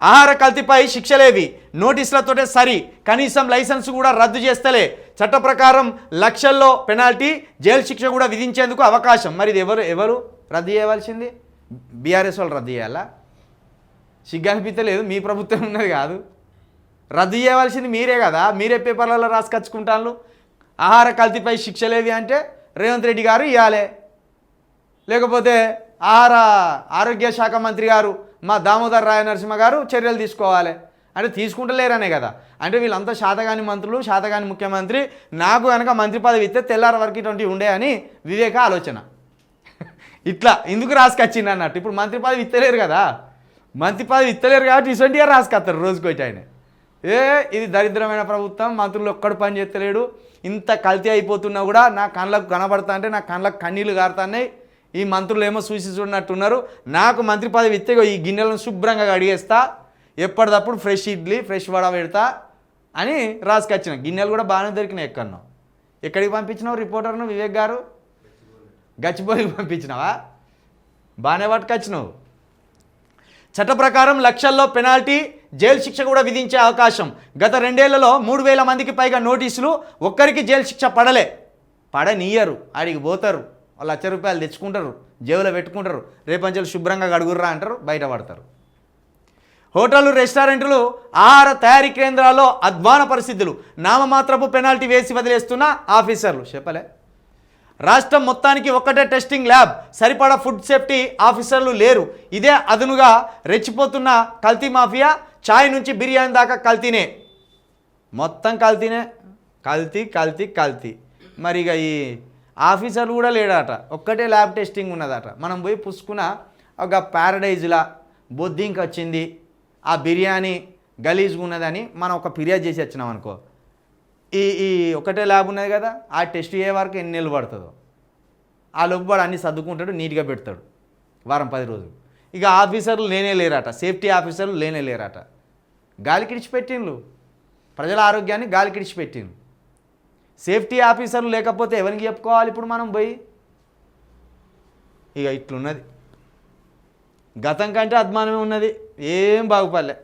ఆహార కల్తీపై శిక్షలేవి. నోటీసులతోటే సరి. కనీసం లైసెన్స్ కూడా రద్దు చేస్తలే. చట్ట ప్రకారం లక్షల్లో పెనాల్టీ జైలు శిక్ష కూడా విధించేందుకు అవకాశం. మరి ఇది ఎవరు ఎవరు రద్దు చేయవలసింది? బీఆర్ఎస్ వాళ్ళు రద్దు చేయాలా? సిగ్గు అనిపించలేదు మీ ప్రభుత్వం ఉన్నది కాదు. రద్దు చేయవలసింది మీరే కదా. మీరే పేపర్లలో రాసుకొచ్చుకుంటాను ఆహార కల్తీపై శిక్షలేవి అంటే రేవంత్ రెడ్డి గారు ఇవ్వాలి లేకపోతే ఆహార ఆరోగ్య శాఖ మంత్రి గారు మా దామోదర్ రాయ నరసింహ గారు చర్యలు తీసుకోవాలి. అంటే తీసుకుంటలేరనే కదా. అంటే వీళ్ళంతా శాతగాని మంత్రులు శాతగాని ముఖ్యమంత్రి నాకు కనుక మంత్రి పదవి ఇస్తే తెల్లారి వరకు ఇటువంటి ఉండే అని వివేక ఆలోచన. ఇట్లా ఎందుకు రాసుకొచ్చింది అన్నట్టు? ఇప్పుడు మంత్రి పదవి ఇస్తలేరు కదా. మంత్రి పదవి ఇస్తలేరు కాబట్టి ఇటువంటిగా రాసుకొస్తారు రోజుకొచ్చి ఆయన ఏ ఇది దరిద్రమైన ప్రభుత్వం మంత్రులు ఒక్కడు పని చేస్తలేడు. ఇంత కల్తీ అయిపోతున్నా కూడా నా కళ్ళకు కనబడతా అంటే నా కళ్ళకు కన్నీళ్ళు కారుతాన్నాయి ఈ మంత్రులు ఏమో చూసి చూడనట్టున్నారు. నాకు మంత్రి పదవి ఇస్తే ఈ గిన్నెలను శుభ్రంగా కడిగేస్తా ఎప్పటిదప్పుడు ఫ్రెష్ ఇడ్లీ ఫ్రెష్ వడ పెడతా అని రాసుకొచ్చిన. గిన్నెలు కూడా బాగానే దొరికినాయి ఎక్కడనో. ఎక్కడికి పంపించినావు రిపోర్టర్ను వివేక్ గారు? గచ్చిబౌలికి పంపించినావా? బాగానే పట్టుకొచ్చినావు. చట్ట ప్రకారం లక్షల్లో పెనాల్టీ జైలు శిక్ష కూడా విధించే అవకాశం. గత రెండేళ్ళలో మూడు వేల మందికి పైగా నోటీసులు ఒక్కరికి జైలు శిక్ష పడలే. పడనీయరు ఆడికి పోతారు. వాళ్ళు లక్ష రూపాయలు తెచ్చుకుంటారు జేబులో పెట్టుకుంటారు రేపంచెలు శుభ్రంగా గడుగుర్రా అంటారు బయట పడతారు. రెస్టారెంట్లు ఆహార తయారీ కేంద్రాల్లో అధ్వాన పరిస్థితులు. నామమాత్రపు పెనాల్టీ వేసి వదిలేస్తున్న ఆఫీసర్లు. చెప్పలే. రాష్ట్రం మొత్తానికి ఒక్కటే టెస్టింగ్ ల్యాబ్. సరిపడా ఫుడ్ సేఫ్టీ ఆఫీసర్లు లేరు. ఇదే అదునుగా రెచ్చిపోతున్న కల్తీ మాఫియా ఛాయ్ నుంచి బిర్యానీ దాకా కల్తీనే. మొత్తం కల్తీనే. కల్తీ కల్తీ కల్తీ. మరి ఇక ఈ ఆఫీసర్లు కూడా లేడట. ఒక్కటే ల్యాబ్ టెస్టింగ్ ఉన్నదట. మనం పోయి పుసుకున్న ఒక ప్యారడైజ్లా బొద్దింక్ వచ్చింది. ఆ బిర్యానీ గలీజ్గా ఉన్నదని మనం ఒక ఫిర్యాదు చేసి వచ్చినాం అనుకో. ఈ ఈ ఒకటే ల్యాబ్ ఉన్నది కదా ఆ టెస్ట్ అయ్యే వరకు ఎన్ని నెలలు పడుతుందో. ఆ లోపు అన్ని సర్దుకుంటాడు నీట్గా పెడతాడు. వారం పది రోజులు. ఇక ఆఫీసర్లు లేనే లేరట. సేఫ్టీ ఆఫీసర్లు లేనే లేరట. గాలి కిడిచిపెట్టిండ్రు ప్రజల ఆరోగ్యాన్ని గాలి కిడిచిపెట్టిండ్రు సేఫ్టీ ఆఫీసర్లు లేకపోతే ఎవరికి చెప్పుకోవాలి ఇప్పుడు మనం పోయి? ఇక ఇట్లున్నది. గతం కంటే అద్మానమే ఉన్నది. ఏం బాగుపడలే.